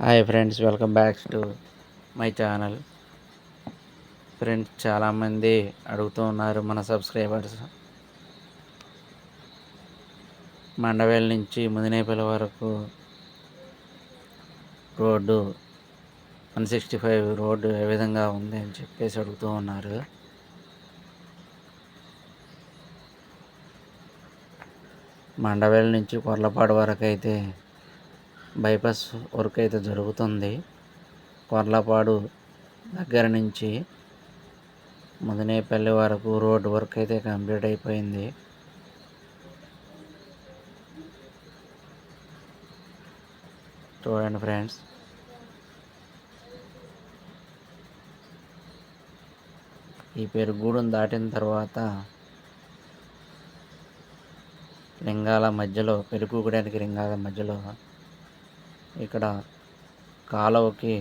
Hi friends welcome back to my channel. Friends చాలామంది అడుగుతూ ఉన్నారు మన సబ్స్క్రైబర్స్. మండవేల్ నుంచి ముదినేపల్లి వరకు road one sixty five road ఏ విధంగా ఉంది అని చెప్పేసి అడుగుతూ ఉన్నారు. మండవేల్ నుంచి కొర్లపాడు వరకు అయితే బైపాస్ వర్క్ అయితే జరుగుతుంది. కొర్లపాడు దగ్గర నుంచి ముదినేపల్లి వరకు రోడ్ వర్క్ అయితే కంప్లీట్ అయిపోయింది. చూడండి ఫ్రెండ్స్. ఈ పెరుగూడెం దాటిన తర్వాత లింగాల మధ్యలో పెరుగుగూడానికి లింగాల మధ్యలో ఇక్కడ కాలువకి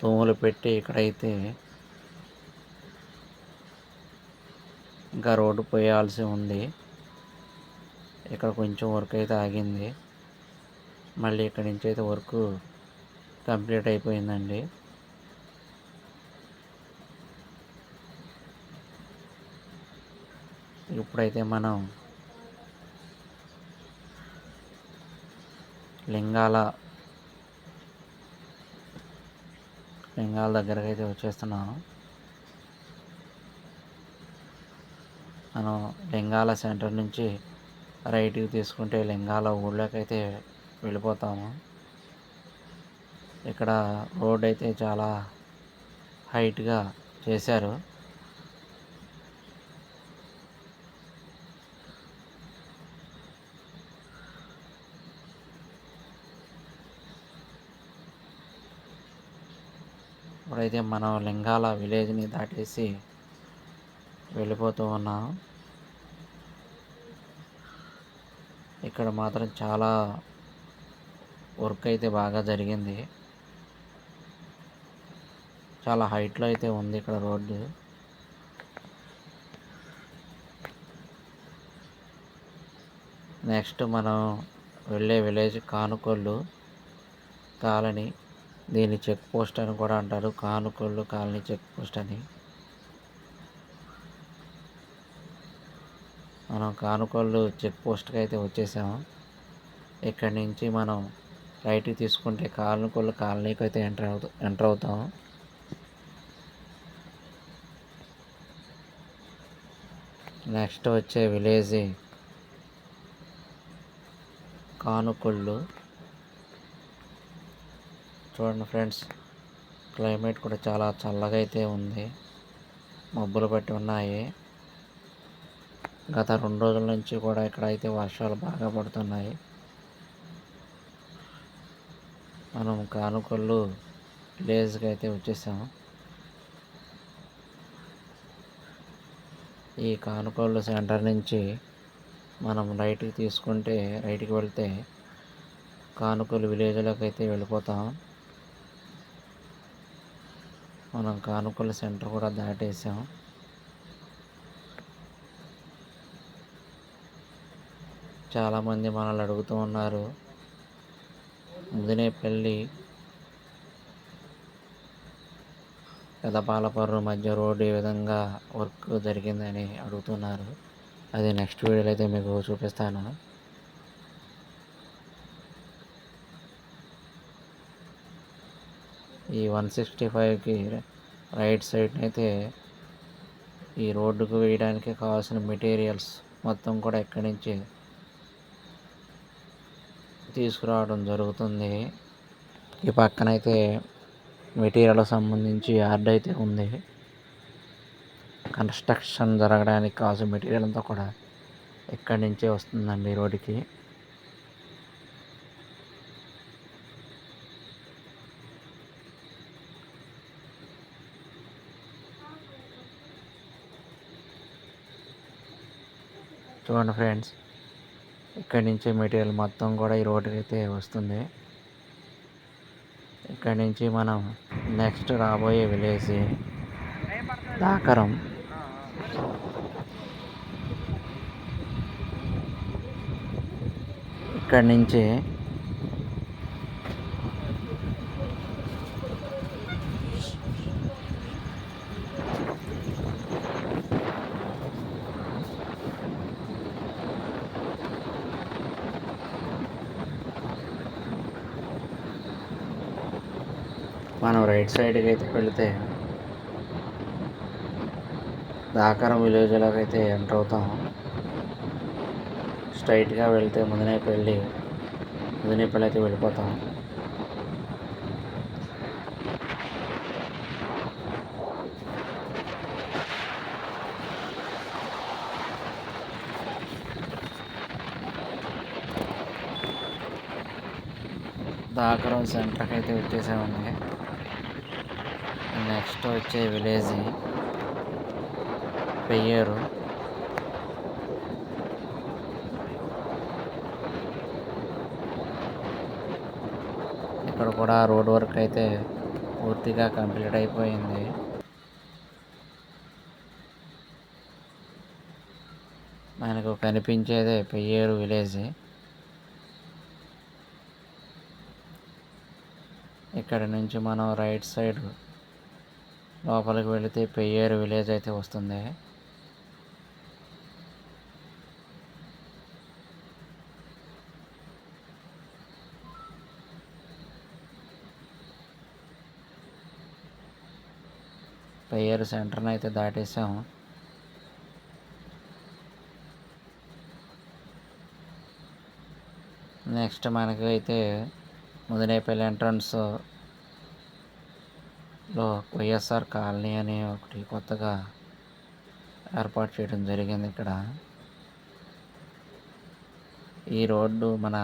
తూములు పెట్టి ఇక్కడైతే ఇంకా రోడ్డు పోయాల్సి ఉంది. ఇక్కడ కొంచెం వర్క్ అయితే ఆగింది. మళ్ళీ ఇక్కడ నుంచి అయితే వర్క్ కంప్లీట్ అయిపోయిందండి. ఇప్పుడైతే మనం లింగాల లింగాల దగ్గరకు అయితే వచ్చేస్తున్నాను. మనం లింగాల సెంటర్ నుంచి రైట్కి తీసుకుంటే లింగాల ఊళ్ళోకి అయితే వెళ్ళిపోతాము. ఇక్కడ రోడ్ అయితే చాలా హైట్గా చేశారు. ఇప్పుడైతే మనం లింగాల విలేజ్ని దాటేసి వెళ్ళిపోతూ ఉన్నాం ఇక్కడ మాత్రం చాలా వర్క్ అయితే బాగా జరిగింది. చాలా హైట్లో అయితే ఉంది ఇక్కడ రోడ్డు. నెక్స్ట్ మనం వెళ్ళే విలేజ్ కానుకొల్లు కాలనీ. దీన్ని చెక్ పోస్ట్ అని కూడా అంటారు. కానుకొల్లు కాలనీ చెక్ పోస్ట్ అని. మనం కానుకొల్లు చెక్ పోస్ట్కి అయితే వచ్చేసాము. ఇక్కడి నుంచి మనం రైట్కి తీసుకుంటే కానుకొల్లు కాలనీకి అయితే ఎంటర్ అవుతా ఎంటర్ అవుతాము. నెక్స్ట్ వచ్చే విలేజ్ కానుకొల్లు చూడండి ఫ్రెండ్స్ క్లైమేట్ కూడా చాలా చల్లగా అయితే ఉంది. మబ్బులు పట్టి ఉన్నాయి. గత రెండు రోజుల నుంచి కూడా ఇక్కడ అయితే వర్షాలు బాగా పడుతున్నాయి. మనం కానుకొల్లు విలేజ్కి అయితే వచ్చేసాము ఈ కానుకొల్లు సెంటర్ నుంచి మనం రైట్కి తీసుకుంటే రైట్కి వెళ్తే కానుకొల్లు విలేజ్లోకి అయితే వెళ్ళిపోతాం. మనం కానుకల సెంటర్ కూడా దాటేసాం. చాలామంది మనల్ని అడుగుతూ ఉన్నారు. ముదినేపల్లి పెదపాలపర్రు మధ్య రోడ్డు ఏ విధంగా వర్క్ జరిగిందని అడుగుతున్నారు. అది నెక్స్ట్ వీడియోలో అయితే మీకు చూపిస్తాను. ఈ వన్ సిక్స్టీ ఫైవ్కి రైట్ సైడ్ అయితే ఈ రోడ్డుకు వేయడానికి కావాల్సిన మెటీరియల్స్ మొత్తం కూడా ఇక్కడి నుంచి తీసుకురావడం జరుగుతుంది. ఈ పక్కనైతే మెటీరియల్ సంబంధించి యార్డ్ అయితే ఉంది. కన్స్ట్రక్షన్ జరగడానికి కావాల్సిన మెటీరియల్ అంతా కూడా ఇక్కడి నుంచే వస్తుందండి రోడ్డుకి. చూడండి ఫ్రెండ్స్ ఇక్కడి నుంచి మెటీరియల్ మొత్తం కూడా ఈ రోడ్డుకి అయితే వస్తుంది. ఇక్కడి నుంచి మనం నెక్స్ట్ రాబోయే విలేజ్ దాకరం. ఇక్కడి నుంచి మనం రైట్ సైడ్కి అయితే వెళితే దాకారం విలేజ్లోకి అయితే ఎంటర్ అవుతాం. స్ట్రైట్గా వెళ్తే ముదినేపల్లి ముదినేపల్లి అయితే వెళ్ళిపోతాం. దాకరం సెంటర్కి అయితే వచ్చేసామండి. నెక్స్ట్ వచ్చే విలేజ్ పెయ్యేరు. ఇక్కడ కూడా రోడ్ వర్క్ అయితే పూర్తిగా కంప్లీట్ అయిపోయింది. మనకు కనిపించేదే పెయ్యేరు విలేజ్. ఇక్కడ నుంచి మనం రైట్ సైడ్ లోపలికి వెళితే పెయ్యేరు విలేజ్ అయితే వస్తుంది. పెయ్యేరు సెంటర్ని అయితే దాటేసాం నెక్స్ట్ మనకైతే ముదినేపల్లి ఎంట్రన్స్ లో వైఎస్ఆర్ కాలనీ అని ఒకటి కొత్తగా ఏర్పాటు చేయడం జరిగింది ఇక్కడ. ఈ రోడ్డు మన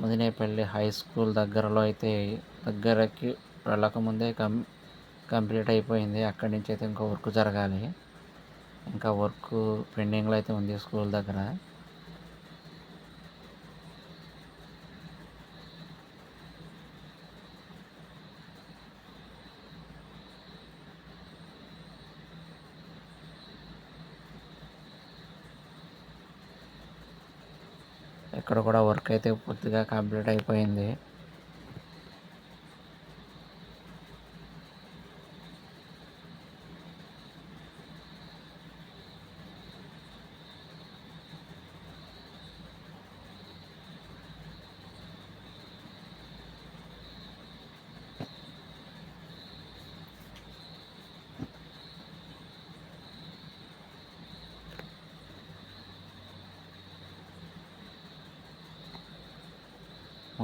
ముదినేపల్లి హై స్కూల్ దగ్గరలో అయితే దగ్గరకి వెళ్ళకముందే కం కంప్లీట్ అయిపోయింది. అక్కడి నుంచి అయితే ఇంకా వర్క్ జరగాలి. ఇంకా వర్క్ పెండింగ్లో అయితే ఉంది స్కూల్ దగ్గర. ఇక్కడ కూడా వర్క్ అయితే పూర్తిగా కంప్లీట్ అయిపోయింది.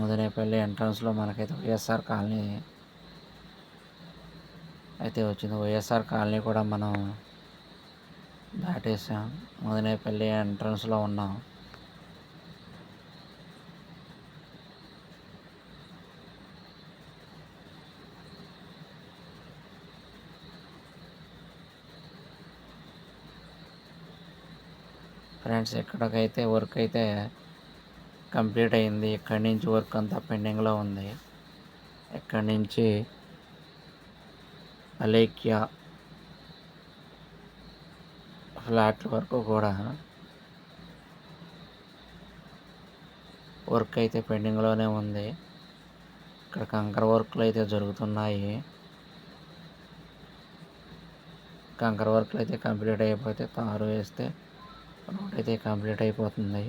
మోదనేపల్లి ఎంట్రన్స్లో మనకైతే వైఎస్ఆర్ కాలనీ అయితే వచ్చింది. వైఎస్ఆర్ కాలనీ కూడా మనం దాటేసాం. ముదినేపల్లి ఎంట్రన్స్లో ఉన్నాం. ఫ్రెండ్స్ ఎక్కడికైతే వర్క్ అయితే కంప్లీట్ అయింది. ఇక్కడి నుంచి వర్క్ అంతా పెండింగ్లో ఉంది. ఇక్కడి నుంచి అలేఖ్య ఫ్లాట్ వరకు కూడా వర్క్ అయితే పెండింగ్లోనే ఉంది. ఇక్కడ కంకర వర్క్లు అయితే జరుగుతున్నాయి. కంకర వర్క్లు అయితే కంప్లీట్ అయిపోతే తారు వేస్తే రోడ్ అయితే కంప్లీట్ అయిపోతుంది.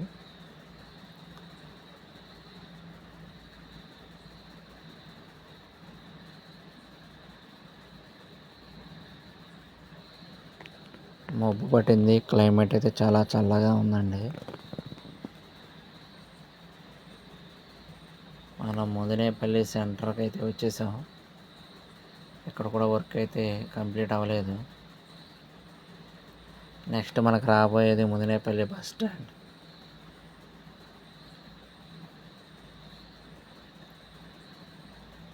మబ్బు పట్టింది. క్లైమేట్ అయితే చాలా చల్లగా ఉందండి. మనం ముదినేపల్లి సెంటర్కి అయితే వచ్చేసాం. ఇక్కడ కూడా వర్క్ అయితే కంప్లీట్ అవ్వలేదు. నెక్స్ట్ మనకు రాబోయేది ముదినేపల్లి బస్ స్టాండ్.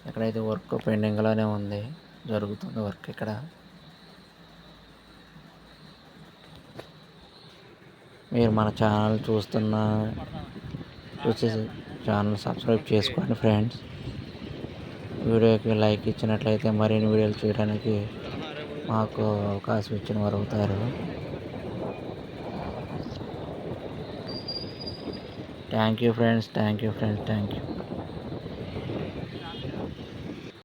ఇక్కడైతే వర్క్ పెండింగ్లోనే ఉంది. జరుగుతుంది వర్క్ ఇక్కడ. మీరు మన ఛానల్ చూస్తున్న చూసే ఛానల్ సబ్స్క్రైబ్ చేసుకోండి ఫ్రెండ్స్ వీడియోకి లైక్ ఇచ్చినట్లయితే మరిన్ని వీడియోలు చేయడానికి మాకు అవకాశం ఇచ్చిన వారు అవుతారు. Thank you friends thank you friends thank you